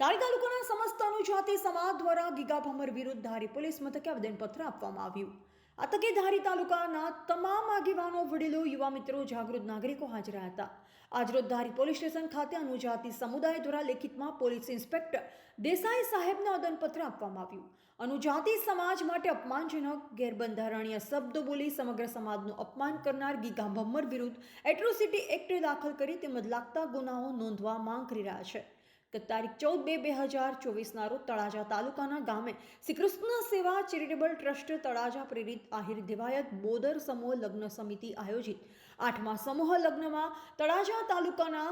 ધારી તાલુકાના સમસ્ત અનુજાતિ સમાજ દ્વારા ગીગા ભમર વિરુદ્ધ ધારી પોલીસ મથકે આવેદનપત્ર આપવામાં આવ્યું. આ તકે ધારી તાલુકાના તમામ આગેવાનો, વડીલો, યુવા મિત્રો, જાગૃત નાગરિકો હાજર હતા. આજરોજ ધારી પોલીસ સ્ટેશન ખાતે અનુજાતિ સમુદાય દ્વારા લેખિતમાં પોલીસ ઇન્સ્પેક્ટર દેસાઈ સાહેબને આવેદનપત્ર આપવામાં આવ્યું. અનુજાતિ સમાજ માટે અપમાનજનક, ગેરબંધારણીય શબ્દો બોલી સમગ્ર સમાજનું અપમાન કરનાર ગીગા ભમ્મર વિરુદ્ધ એટ્રોસિટી એક્ટ દાખલ કરી તેમજ લાગતા ગુનાઓ નોંધવા માંગ કરી રહ્યા છે. કે તારીખ ચૌદ બે બે હજાર ચોવીસના રોજ તળાજા તાલુકાના ગામે શ્રી કૃષ્ણ સેવા ચેરિટેબલ ટ્રસ્ટ તળાજા પ્રેરિત આહિર દેવાયત બોદર સમૂહ લગ્ન સમિતિ આયોજિત. આઠમા સમૂહ લગ્નમાં તળાજા તાલુકાના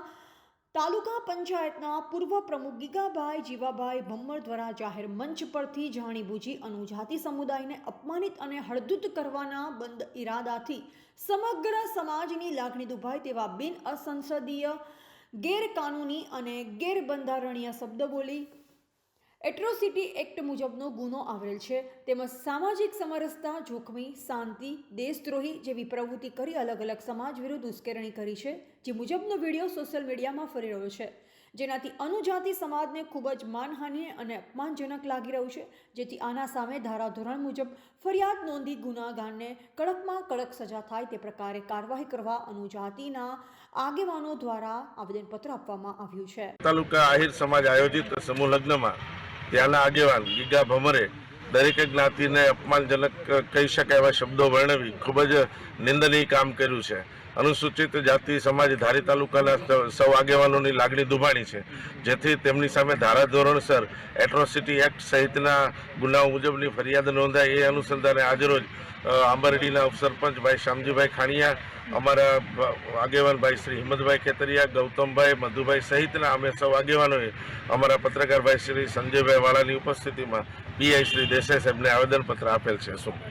તાલુકા પંચાયતના પૂર્વ પ્રમુખ ગીગાભાઈ જીવાભાઈ ભમ્મર દ્વારા જાહેર મંચ પરથી જાણીબૂજી અનુજાતિ સમુદાયને અપમાનિત અને હળદૂત કરવાના બંધ ઈરાદાથી સમગ્ર સમાજની લાગણી દુભાય તેવા બિન અસંસદીય ગેરકાનૂની અને ગેરબંધારણીય શબ્દ બોલી એટ્રોસિટી એક્ટ મુજબનો ગુનો આવેલ છે. તેમજ સામાજિક સમરસતા, જોખમી, શાંતિ, દેશદ્રોહી જેવી પ્રવૃત્તિ કરી અલગ અલગ સમાજ વિરુદ્ધ ઉશ્કેરણી કરી છે, જે મુજબનો વીડિયો સોશિયલ મીડિયામાં ફરી રહ્યો છે. જેનાથી અનુજાતિ સમાજને ખૂબ જ માનહાનિ અને અપમાનજનક લાગી રહ્યું છે, જેથી આના સામે ધારાધોરણ મુજબ ફરિયાદ નોંધી ગુનાગારને કડકમાં કડક સજા થાય તે પ્રકારે કાર્યવાહી કરવા અનુજાતિના આગેવાનો દ્વારા આવેદનપત્ર આપવામાં આવ્યું છે. તાલુકા આહિર સમાજ આયોજિત સમૂહ લગ્નમાં ત્યાંના આગેવાન ગીગા ભમરે દરેક જ્ઞાતિને અપમાનજનક કહી શકાય એવા શબ્દો વર્ણવી ખૂબ જ નિંદનીય કામ કર્યું છે. અનુસૂચિત જાતિ સમાજ ધારી તાલુકાના સૌ આગેવાનોની લાગણી દુભાણી છે. જેથી તેમની સામે ધારાધોરણસર એટ્રોસિટી એક્ટ સહિતના ગુનાઓ મુજબની ફરિયાદ નોંધાય એ અનુસંધાને આજરોજ આંબરડીના ઉપસરપંચ ભાઈ શ્યામજીભાઈ ખાણિયા, અમારા આગેવાન ભાઈ શ્રી હિંમતભાઈ ખેતરિયા, ગૌતમભાઈ મધુભાઈ સહિતના અમે સૌ આગેવાનોએ અમારા પત્રકાર ભાઈ શ્રી સંજયભાઈ વાળાની ઉપસ્થિતિમાં પીઆઈ શ્રી દેસાઈ સાહેબને આવેદનપત્ર આપેલ છે. શું?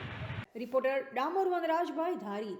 રિપોર્ટર ડામોર વનરાજભાઈ ધારી.